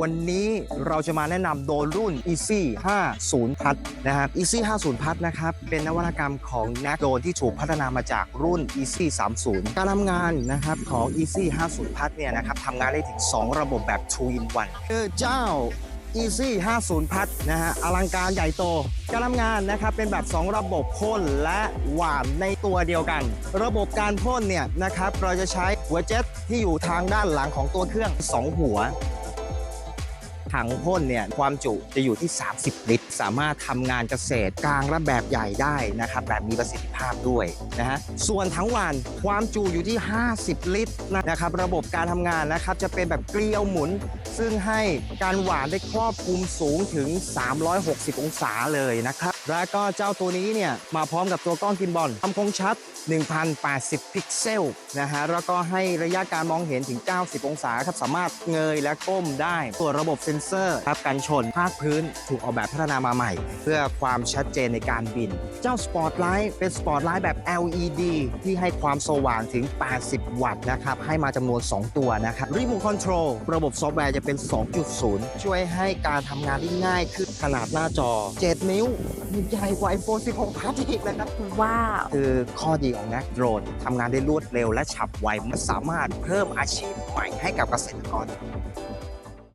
วันนี้เราจะมาแนะนำโดรนรุ่น Easy 50พัดนะครับ Easy 50พัดนะครับเป็นนวัตกรรมของนักโดรนที่ถูกพัฒนามาจากรุ่น Easy 30 การทำงานนะครับของ Easy 50พัดเนี่ยนะครับทำงานได้ถึง 2 ระบบแบบ2 in 1คือเจ้า Easy 50พัดนะฮะอลังการใหญ่โต การทำงานนะครับเป็นแบบ 2 ระบบพ่นและหวานในตัวเดียวกัน ระบบการพ่นเนี่ยนะครับเราจะใช้หัวเจ็ตที่อยู่ทางด้านหลังของตัวเครื่อง 2 หัว ถังพ่นเนี่ยความจุจะอยู่ที่ 30 ลิตร สามารถทำงานเกษตรกลางและแบบใหญ่ได้นะครับแบบมีประสิทธิภาพด้วยนะฮะส่วนทั้งวันความจุอยู่ที่ 50 ลิตรนะครับระบบการทำงานนะครับจะเป็นแบบเกลียวหมุน ซึ่งให้การหวานได้ครอบคลุมสูงถึง 360 องศาเลยนะครับแล้วก็เจ้าตัวนี้เนี่ยมาพร้อมกับตัวกล้องกินบอลทำคมชัด 1080 พิกเซลนะฮะแล้วก็ให้ระยะการมองเห็นถึง 90 องศาครับสามารถเงยและก้มได้ตัวระบบเซ็นเซอร์ครับกันชนภาคพื้นถูกออกแบบพัฒนามาใหม่ เพื่อความชัดเจนในการบิน เจ้าสปอตไลท์เป็นสปอตไลท์แบบ LED ที่ให้ความสว่างถึง 80 วัตต์นะครับให้มาจำนวน 2 ตัวนะครับรีโมทคอนโทรลระบบซอฟต์แวร์จะเป็น 2.0 ช่วยให้การทำงานได้ง่ายขึ้นขนาดหน้าจอ 7 นิ้วใหญ่กว่า iPhone 16 Plus อีกนะครับ ว้าว คือข้อดีของนักโดรนทำงานได้รวดเร็วและฉับไวมันสามารถเพิ่มอาชีพใหม่ให้กับเกษตรกร